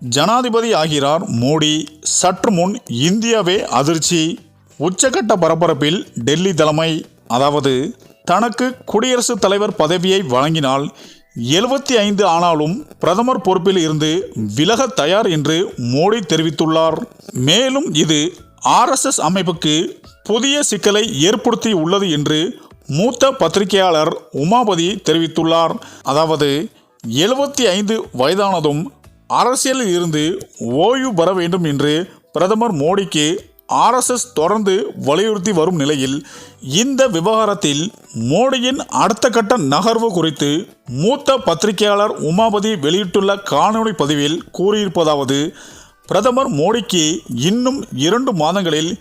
ஜனாதிபதி ஆகிறார் மோடி. சற்று முன் இந்தியாவே அதிர்ச்சி. உச்சகட்ட பரபரப்பில் டெல்லி தலைமை. அதாவது தனக்கு குடியரசுத் தலைவர் பதவியை வழங்கினால் எழுபத்தி ஐந்து ஆனாலும் பிரதமர் பொறுப்பில் இருந்து விலக தயார் என்று மோடி தெரிவித்துள்ளார். மேலும் இது ஆர்எஸ்எஸ் அமைப்புக்கு புதிய சிக்கலை ஏற்படுத்தி உள்ளது என்று மூத்த பத்திரிகையாளர் உமாபதி தெரிவித்துள்ளார். அதாவது எழுபத்தி ஐந்து வயதானதும் அரசியலில் இருந்து ஓய்வு பெற வேண்டும் என்று பிரதமர் மோடிக்கு ஆர்எஸ்எஸ் தொடர்ந்து வலியுறுத்தி வரும் நிலையில் இந்த விவகாரத்தில் மோடியின் அடுத்த கட்ட நகர்வு குறித்து மூத்த பத்திரிகையாளர் உமாபதி வெளியிட்டுள்ள காணொளி பதிவில் கூறியிருப்பதாவது பிரதமர் மோடிக்கு இன்னும் இரண்டு மாதங்களில்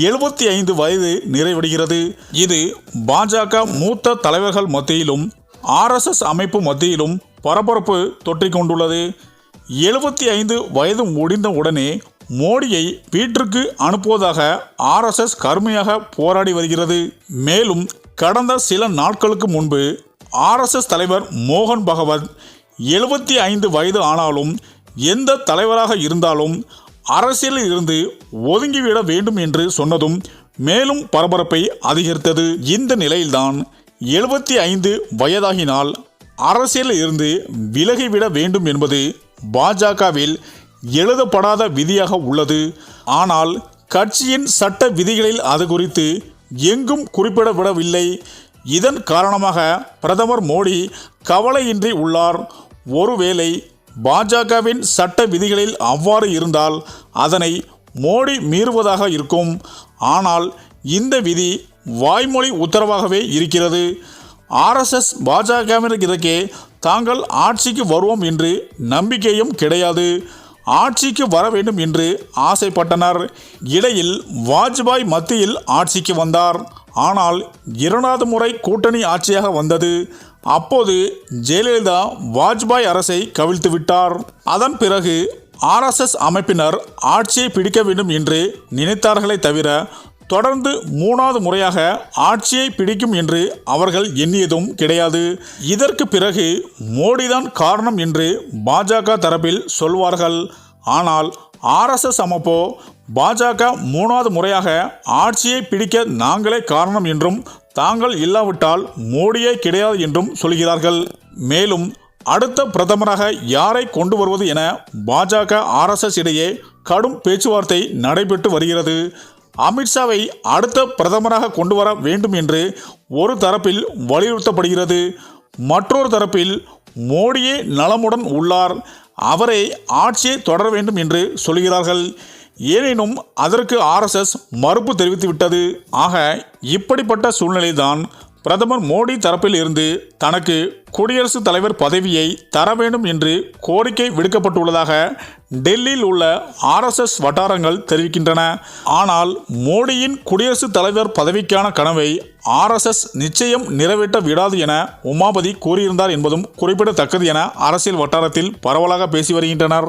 எழுபத்தி ஐந்து வயது நிறைவடைகிறது. இது பாஜக மூத்த தலைவர்கள் மத்தியிலும் ஆர்எஸ்எஸ் அமைப்பு மத்தியிலும் பரபரப்பு தொற்றிக்கொண்டுள்ளது. எழுபத்தி ஐந்து வயது முடிந்த உடனே மோடியை வீட்டிற்கு அனுப்புவதாக ஆர்எஸ்எஸ் கடுமையாக போராடி வருகிறது. மேலும் கடந்த சில நாட்களுக்கு முன்பு ஆர்எஸ்எஸ் தலைவர் மோகன் பகவத் எழுபத்தி ஐந்து வயது ஆனாலும் எந்த தலைவராக இருந்தாலும் அரசியலில் இருந்து ஒதுங்கிவிட வேண்டும் என்று சொன்னதும் மேலும் பரபரப்பை அதிகரித்தது. இந்த நிலையில்தான் எழுபத்தி ஐந்து வயதாகினால் அரசியலில் இருந்து விலகிவிட வேண்டும் என்பது பாஜகவில் எழுதப்படாத விதியாக உள்ளது. ஆனால் கட்சியின் சட்ட விதிகளில் அது குறித்து எங்கும் குறிப்பிடப்படவில்லை. இதன் காரணமாக பிரதமர் மோடி கவலையின்றி உள்ளார். ஒருவேளை பாஜகவின் சட்ட விதிகளில் அவ்வாறு இருந்தால் அதனை மோடி மீறுவதாக இருக்கும். ஆனால் இந்த விதி வாய்மொழி உத்தரவாகவே இருக்கிறது. ஆர்எஸ்எஸ் பாஜகவினருக்கு தாங்கள் ஆட்சிக்கு வருவோம் என்று நம்பிக்கையும் கிடையாது. ஆட்சிக்கு வர வேண்டும் என்று ஆசைப்பட்டனர். இடையில் வாஜ்பாய் மத்தியில் ஆட்சிக்கு வந்தார். ஆனால் இரண்டாவது முறை கூட்டணி ஆட்சியாக வந்தது. அப்போது ஜெயலலிதா வாஜ்பாய் அரசை கவிழ்த்து விட்டார். அதன் பிறகு ஆர்எஸ்எஸ் அமைப்பினர் ஆட்சியை பிடிக்க வேண்டும் என்று நினைத்தார்களே தவிர தொடர்ந்து மூணாவது முறையாக ஆட்சியை பிடிக்கும் என்று அவர்கள் எண்ணியதும் கிடையாது. இதற்கு பிறகு மோடிதான் காரணம் என்று பாஜக தரப்பில் சொல்வார்கள். ஆனால் ஆர்எஸ்எஸ் அமைப்போ பாஜக மூணாவது முறையாக ஆட்சியை பிடிக்க நாங்களே காரணம் என்றும் தாங்கள் இல்லாவிட்டால் மோடியே கிடையாது என்றும் சொல்கிறார்கள். மேலும் அடுத்த பிரதமராக யாரை கொண்டு வருவது என பாஜக ஆர்எஸ்எஸ் இடையே கடும் பேச்சுவார்த்தை நடைபெற்று வருகிறது. அமித்ஷாவை அடுத்த பிரதமராக கொண்டு வர வேண்டும் என்று ஒரு தரப்பில் வலியுறுத்தப்படுகிறது. மற்றொரு தரப்பில் மோடியே நலமுடன் உள்ளார். அவரே ஆட்சியை தொடர வேண்டும் என்று சொல்கிறார்கள். எனினும் அதற்கு ஆர்எஸ்எஸ் மறுப்பு தெரிவித்துவிட்டது. ஆக இப்படிப்பட்ட சூழ்நிலைதான் பிரதமர் மோடி தரப்பில் இருந்து தனக்கு குடியரசுத் தலைவர் பதவியை தர வேண்டும் என்று கோரிக்கை விடுக்கப்பட்டுள்ளதாக டெல்லியில் உள்ள ஆர்எஸ்எஸ் வட்டாரங்கள் தெரிவிக்கின்றன. ஆனால் மோடியின் குடியரசுத் தலைவர் பதவிக்கான கனவை ஆர்எஸ்எஸ் நிச்சயம் நிறைவேற்ற விடாது என உமாபதி கூறியிருந்தார் என்பதும் குறிப்பிடத்தக்கது என அரசியல் வட்டாரத்தில் பரவலாக பேசி வருகின்றனர்.